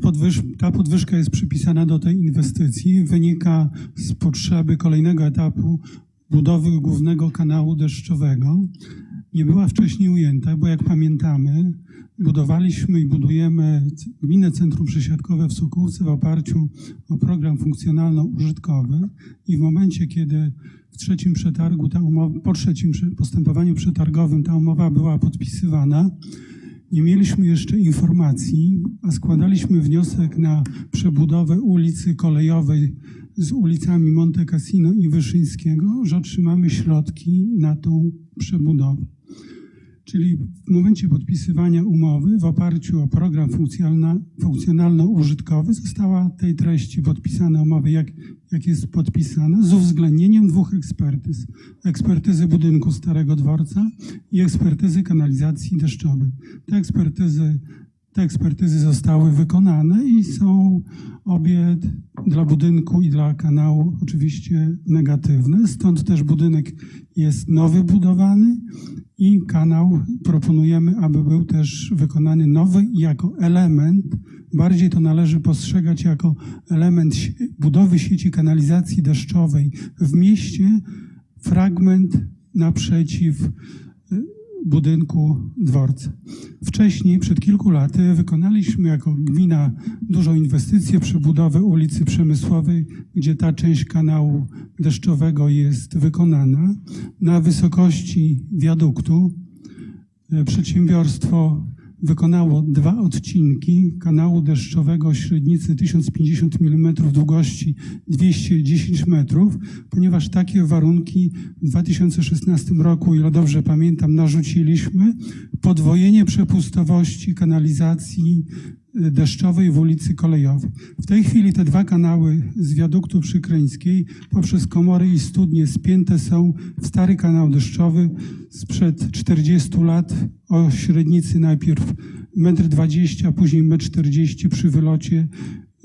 Podwyż, ta podwyżka jest przypisana do tej inwestycji. Wynika z potrzeby kolejnego etapu budowy głównego kanału deszczowego. Nie była wcześniej ujęta, bo jak pamiętamy, budowaliśmy i budujemy Gminne Centrum Przesiadkowe w Sokółce w oparciu o program funkcjonalno-użytkowy i w momencie, kiedy w trzecim przetargu ta umowa, po trzecim postępowaniu przetargowym ta umowa była podpisywana, nie mieliśmy jeszcze informacji, a składaliśmy wniosek na przebudowę ulicy kolejowej z ulicami Monte Cassino i Wyszyńskiego, że otrzymamy środki na tą przebudowę. Czyli w momencie podpisywania umowy w oparciu o program funkcjonalno-użytkowy została tej treści podpisana umowa, jak, jak jest podpisana, z uwzględnieniem dwóch ekspertyz. Ekspertyzy budynku Starego Dworca i ekspertyzy kanalizacji deszczowej. Te ekspertyzy, te ekspertyzy zostały wykonane i są obie dla budynku i dla kanału oczywiście negatywne. Stąd też budynek jest nowy budowany i kanał proponujemy, aby był też wykonany nowy jako element, bardziej to należy postrzegać jako element budowy sieci kanalizacji deszczowej w mieście, fragment naprzeciw budynku dworca. Wcześniej, przed kilku laty, wykonaliśmy jako gmina dużą inwestycję, przebudowę ulicy Przemysłowej, gdzie ta część kanału deszczowego jest wykonana. Na wysokości wiaduktu e, przedsiębiorstwo wykonało dwa odcinki kanału deszczowego o średnicy 1050 mm, długości 210 metrów, ponieważ takie warunki w 2016 roku, ile dobrze pamiętam, narzuciliśmy. Podwojenie przepustowości kanalizacji deszczowej w ulicy Kolejowej. W tej chwili te dwa kanały z wiaduktu przykryńskiej poprzez komory i studnie spięte są w stary kanał deszczowy sprzed 40 lat o średnicy najpierw 1,20 m, później 1,40 m przy wylocie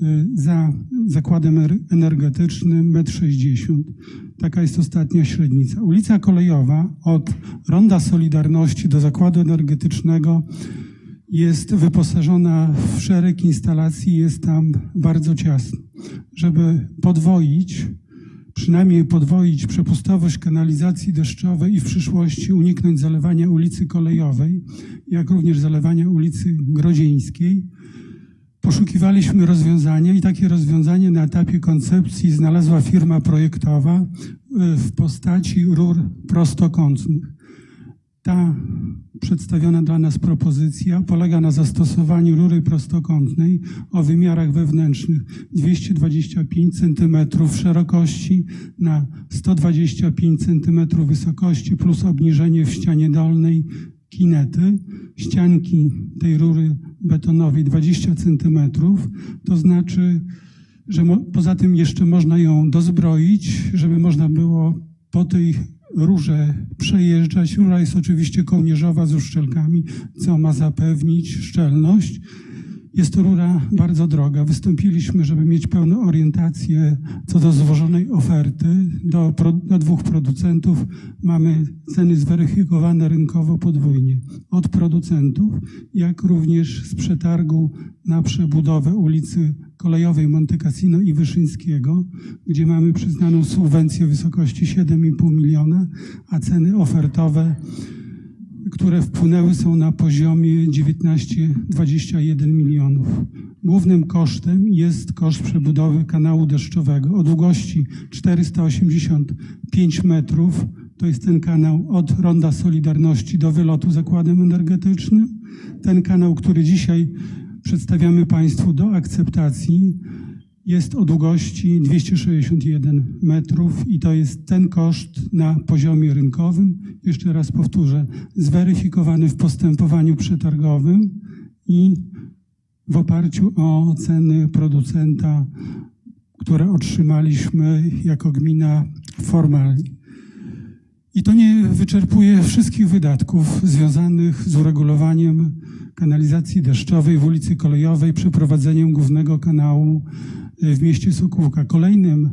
y, za zakładem er- energetycznym 1,60 m. Taka jest ostatnia średnica. Ulica Kolejowa od Ronda Solidarności do zakładu energetycznego jest wyposażona w szereg instalacji, jest tam bardzo ciasno. Żeby podwoić, przynajmniej podwoić przepustowość kanalizacji deszczowej i w przyszłości uniknąć zalewania ulicy Kolejowej, jak również zalewania ulicy Grodzieńskiej, poszukiwaliśmy rozwiązania i takie rozwiązanie na etapie koncepcji znalazła firma projektowa y, w postaci rur prostokątnych. Ta przedstawiona dla nas propozycja polega na zastosowaniu rury prostokątnej o wymiarach wewnętrznych 225 cm szerokości na 125 cm wysokości plus obniżenie w ścianie dolnej kinety, ścianki tej rury betonowej 20 cm, to znaczy, że poza tym jeszcze można ją dozbroić, żeby można było po tej rurze przejeżdżać. Rura jest oczywiście kołnierzowa z uszczelkami, co ma zapewnić szczelność. Jest to rura bardzo droga. Wystąpiliśmy, żeby mieć pełną orientację co do złożonej oferty. Do, do dwóch producentów mamy ceny zweryfikowane rynkowo podwójnie. Od producentów, jak również z przetargu na przebudowę ulicy Kolejowej Monte Cassino i Wyszyńskiego, gdzie mamy przyznaną subwencję w wysokości 7,5 miliona, a ceny ofertowe które wpłynęły są na poziomie 19-21 milionów. Głównym kosztem jest koszt przebudowy kanału deszczowego o długości 485 metrów. To jest ten kanał od Ronda Solidarności do wylotu zakładem energetycznym. Ten kanał, który dzisiaj przedstawiamy Państwu do akceptacji, jest o długości 261 metrów i to jest ten koszt na poziomie rynkowym. Jeszcze raz powtórzę, zweryfikowany w postępowaniu przetargowym i w oparciu o ceny producenta, które otrzymaliśmy jako gmina formalnie. I to nie wyczerpuje wszystkich wydatków związanych z uregulowaniem kanalizacji deszczowej w ulicy Kolejowej, przeprowadzeniem głównego kanału y, w mieście Sokółka. Kolejnym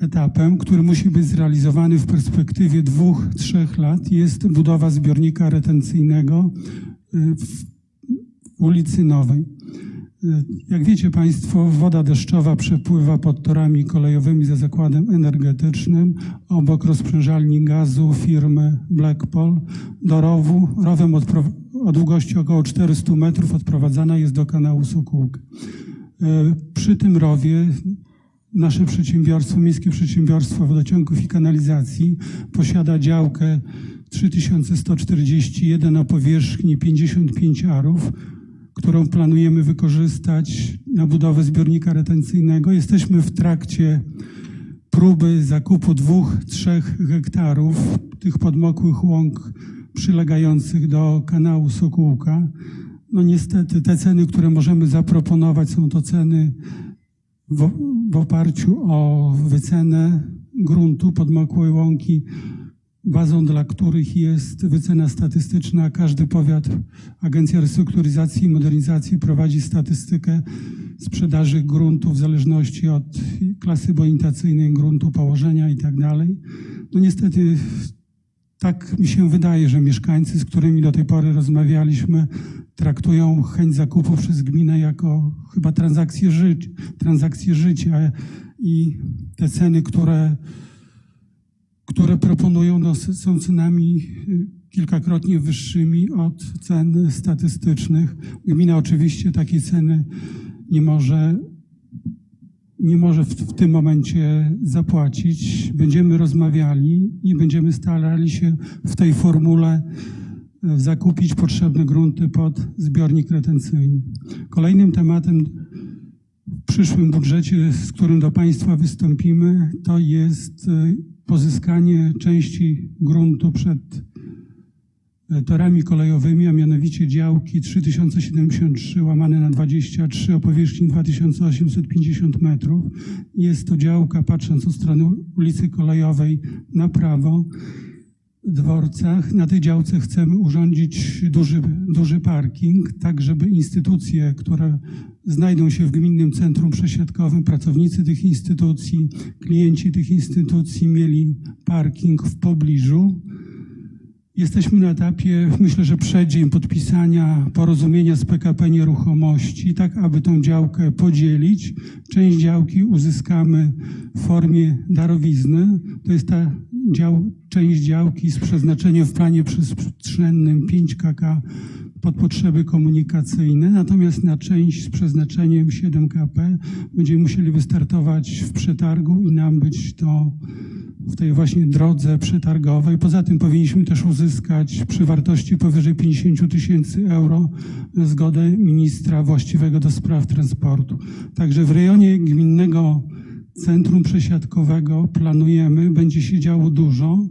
etapem, który musi być zrealizowany w perspektywie dwóch, trzech lat, jest budowa zbiornika retencyjnego y, w ulicy Nowej. Jak wiecie Państwo, woda deszczowa przepływa pod torami kolejowymi za zakładem energetycznym obok rozprężalni gazu firmy Blackpol do rowu. Rowem o długości około 400 metrów odprowadzana jest do kanału Sokółka. E, Przy tym rowie nasze przedsiębiorstwo, Miejskie Przedsiębiorstwo Wodociągów i Kanalizacji posiada działkę 3141 o powierzchni 55 arów, którą planujemy wykorzystać na budowę zbiornika retencyjnego. Jesteśmy w trakcie próby zakupu dwóch, trzech hektarów tych podmokłych łąk przylegających do kanału Sokółka. No niestety te ceny, które możemy zaproponować są to ceny w, w oparciu o wycenę gruntu podmokłej łąki, bazą dla których jest wycena statystyczna. Każdy powiat, Agencja Restrukturyzacji i Modernizacji prowadzi statystykę sprzedaży gruntu w zależności od klasy bonitacyjnej gruntu, położenia i tak. No niestety tak mi się wydaje, że mieszkańcy, z którymi do tej pory rozmawialiśmy, traktują chęć zakupu przez gminę jako chyba transakcję, ży transakcję życia i te ceny, które, które proponują, no, s- są cenami y, kilkakrotnie wyższymi od cen statystycznych. Gmina oczywiście takiej ceny nie może nie może w, w tym momencie zapłacić. Będziemy rozmawiali i będziemy starali się w tej formule e, zakupić potrzebne grunty pod zbiornik retencyjny. Kolejnym tematem w przyszłym budżecie, z którym do Państwa wystąpimy, to jest e, pozyskanie części gruntu przed e, torami kolejowymi, a mianowicie działki 3073 łamane na 23 o powierzchni 2850 metrów. Jest to działka, patrząc od strony ulicy Kolejowej na prawo, dworcach. Na tej działce chcemy urządzić duży, duży parking, tak żeby instytucje, które znajdą się w Gminnym Centrum Przesiadkowym, pracownicy tych instytucji, klienci tych instytucji mieli parking w pobliżu. Jesteśmy na etapie, myślę, że przeddzień podpisania porozumienia z PKP Nieruchomości, tak aby tą działkę podzielić. Część działki uzyskamy w formie darowizny. To jest ta dział, część działki z przeznaczeniem w planie przestrzennym 5 kk pod potrzeby komunikacyjne, natomiast na część z przeznaczeniem 7 kp będziemy musieli wystartować w przetargu i nam być to w tej właśnie drodze przetargowej. Poza tym powinniśmy też uzyskać przy wartości powyżej 50 tysięcy euro zgodę ministra właściwego do spraw transportu. Także w rejonie gminnego centrum przesiadkowego planujemy, będzie się działo dużo.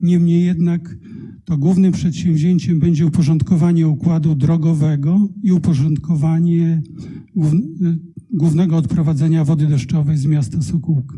Niemniej jednak to głównym przedsięwzięciem będzie uporządkowanie układu drogowego i uporządkowanie głów- głównego odprowadzenia wody deszczowej z miasta Sokółka.